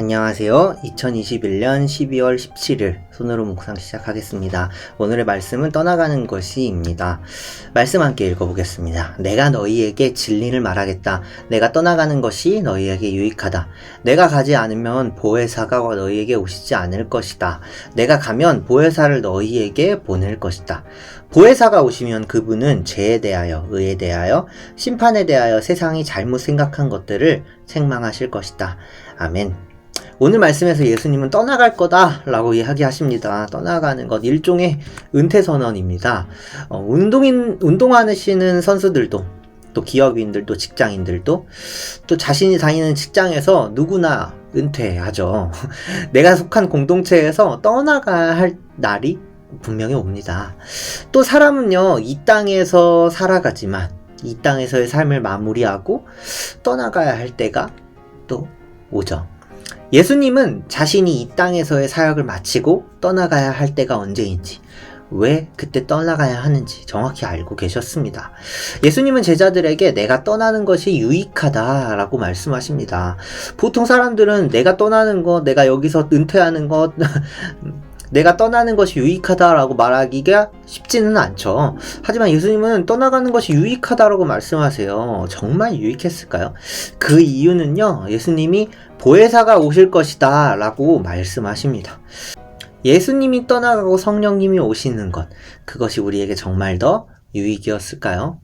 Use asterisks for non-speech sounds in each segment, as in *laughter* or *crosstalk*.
안녕하세요. 2021년 12월 17일 손으로 묵상 시작하겠습니다. 오늘의 말씀은 떠나가는 것이입니다. 말씀 함께 읽어보겠습니다. 내가 너희에게 진리를 말하겠다. 내가 떠나가는 것이 너희에게 유익하다. 내가 가지 않으면 보혜사가 너희에게 오시지 않을 것이다. 내가 가면 보혜사를 너희에게 보낼 것이다. 보혜사가 오시면 그분은 죄에 대하여, 의에 대하여, 심판에 대하여 세상이 잘못 생각한 것들을 책망하실 것이다. 아멘. 오늘 말씀에서 예수님은 떠나갈 거다라고 이야기하십니다. 떠나가는 것 일종의 은퇴 선언입니다. 어, 운동인 운동하시는 선수들도 또 기업인들도 직장인들도 또 자신이 다니는 직장에서 누구나 은퇴하죠. *laughs* 내가 속한 공동체에서 떠나가야 할 날이 분명히 옵니다. 또 사람은요, 이 땅에서 살아가지만 이 땅에서의 삶을 마무리하고 떠나가야 할 때가 또 오죠. 예수님은 자신이 이 땅에서의 사역을 마치고 떠나가야 할 때가 언제인지, 왜 그때 떠나가야 하는지 정확히 알고 계셨습니다. 예수님은 제자들에게 내가 떠나는 것이 유익하다라고 말씀하십니다. 보통 사람들은 내가 떠나는 것, 내가 여기서 은퇴하는 것, 내가 떠나는 것이 유익하다라고 말하기가 쉽지는 않죠. 하지만 예수님은 떠나가는 것이 유익하다라고 말씀하세요. 정말 유익했을까요? 그 이유는요, 예수님이 보혜사가 오실 것이다 라고 말씀하십니다. 예수님이 떠나가고 성령님이 오시는 것, 그것이 우리에게 정말 더 유익이었을까요?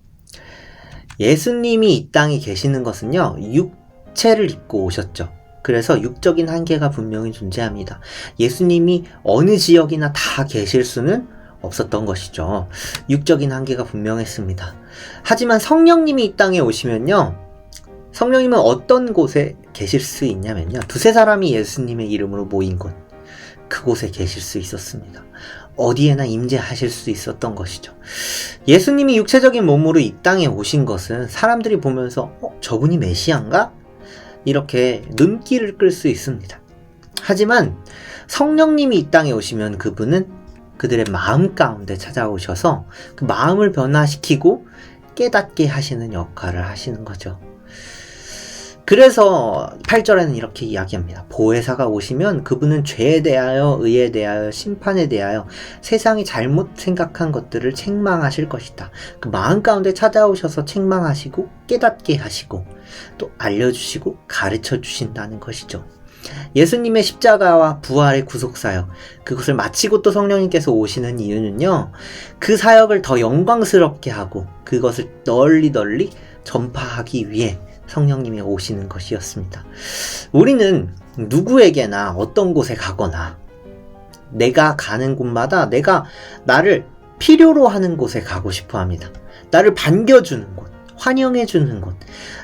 예수님이 이 땅에 계시는 것은요, 육체를 입고 오셨죠. 그래서 육적인 한계가 분명히 존재합니다. 예수님이 어느 지역이나 다 계실 수는 없었던 것이죠. 육적인 한계가 분명했습니다. 하지만 성령님이 이 땅에 오시면요. 성령님은 어떤 곳에 계실 수 있냐면요. 두세 사람이 예수님의 이름으로 모인 곳. 그곳에 계실 수 있었습니다. 어디에나 임재하실 수 있었던 것이죠. 예수님이 육체적인 몸으로 이 땅에 오신 것은 사람들이 보면서 어, 저분이 메시아인가? 이렇게 눈길을 끌 수 있습니다. 하지만 성령님이 이 땅에 오시면 그분은 그들의 마음 가운데 찾아오셔서 그 마음을 변화시키고 깨닫게 하시는 역할을 하시는 거죠. 그래서 8절에는 이렇게 이야기합니다. 보혜사가 오시면 그분은 죄에 대하여, 의에 대하여, 심판에 대하여 세상이 잘못 생각한 것들을 책망하실 것이다. 그 마음 가운데 찾아오셔서 책망하시고 깨닫게 하시고 또 알려주시고 가르쳐 주신다는 것이죠. 예수님의 십자가와 부활의 구속사역, 그것을 마치고 또 성령님께서 오시는 이유는요, 그 사역을 더 영광스럽게 하고, 그것을 널리 널리 전파하기 위해 성령님이 오시는 것이었습니다. 우리는 누구에게나 어떤 곳에 가거나 내가 가는 곳마다 내가 나를 필요로 하는 곳에 가고 싶어 합니다. 나를 반겨주는 곳, 환영해주는 곳.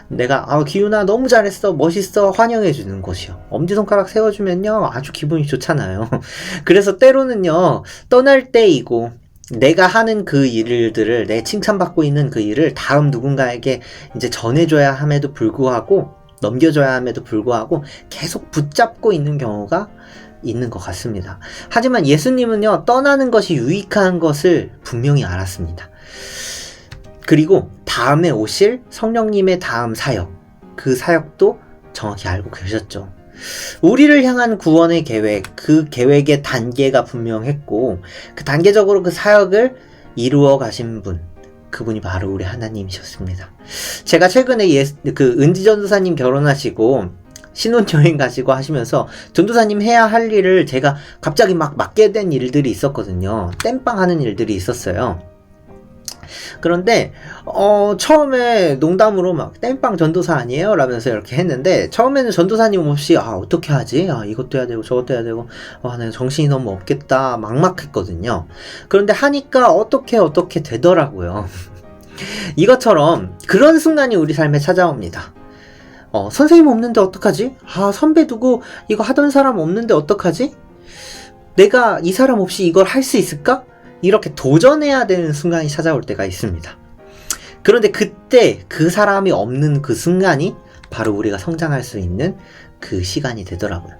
내가, 아, 기훈아, 너무 잘했어, 멋있어, 환영해주는 곳이요. 엄지손가락 세워주면요, 아주 기분이 좋잖아요. *laughs* 그래서 때로는요, 떠날 때이고, 내가 하는 그 일들을 내 칭찬받고 있는 그 일을 다음 누군가에게 이제 전해줘야 함에도 불구하고 넘겨줘야 함에도 불구하고 계속 붙잡고 있는 경우가 있는 것 같습니다. 하지만 예수님은요, 떠나는 것이 유익한 것을 분명히 알았습니다. 그리고 다음에 오실 성령님의 다음 사역, 그 사역도 정확히 알고 계셨죠. 우리를 향한 구원의 계획, 그 계획의 단계가 분명했고, 그 단계적으로 그 사역을 이루어 가신 분, 그분이 바로 우리 하나님이셨습니다. 제가 최근에 예, 그 은지 전도사님 결혼하시고 신혼여행 가시고 하시면서 전도사님 해야 할 일을 제가 갑자기 막 맡게 된 일들이 있었거든요. 땜빵 하는 일들이 있었어요. 그런데 어 처음에 농담으로 막 땜빵 전도사 아니에요? 라면서 이렇게 했는데 처음에는 전도사님 없이 아 어떻게 하지? 아 이것도 해야 되고 저것도 해야 되고 아 내가 정신이 너무 없겠다 막막했거든요. 그런데 하니까 어떻게 어떻게 되더라고요. *laughs* 이것처럼 그런 순간이 우리 삶에 찾아옵니다. 어, 선생님 없는데 어떡하지? 아, 선배 두고 이거 하던 사람 없는데 어떡하지? 내가 이 사람 없이 이걸 할 수 있을까? 이렇게 도전해야 되는 순간이 찾아올 때가 있습니다. 그런데 그때 그 사람이 없는 그 순간이 바로 우리가 성장할 수 있는 그 시간이 되더라고요.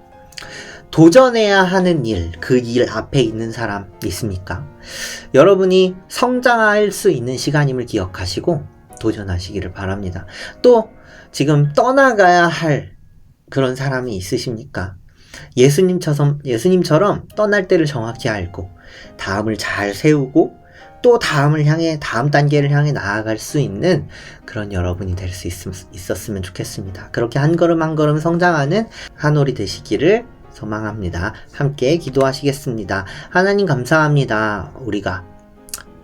도전해야 하는 일, 그 일 앞에 있는 사람 있습니까? 여러분이 성장할 수 있는 시간임을 기억하시고 도전하시기를 바랍니다. 또 지금 떠나가야 할 그런 사람이 있으십니까? 예수님처럼, 예수님처럼 떠날 때를 정확히 알고, 다음을 잘 세우고, 또 다음을 향해, 다음 단계를 향해 나아갈 수 있는 그런 여러분이 될 수 있었으면 좋겠습니다. 그렇게 한 걸음 한 걸음 성장하는 한올이 되시기를 소망합니다. 함께 기도하시겠습니다. 하나님 감사합니다. 우리가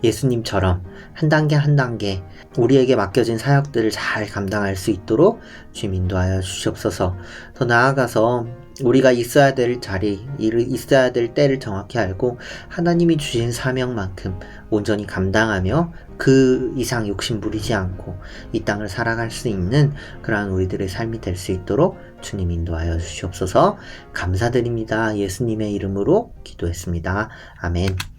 예수님처럼 한 단계 한 단계 우리에게 맡겨진 사역들을 잘 감당할 수 있도록 주님 인도하여 주시옵소서. 더 나아가서 우리가 있어야 될 자리, 있어야 될 때를 정확히 알고 하나님이 주신 사명만큼 온전히 감당하며 그 이상 욕심 부리지 않고 이 땅을 살아갈 수 있는 그러한 우리들의 삶이 될 수 있도록 주님 인도하여 주시옵소서 감사드립니다. 예수님의 이름으로 기도했습니다. 아멘.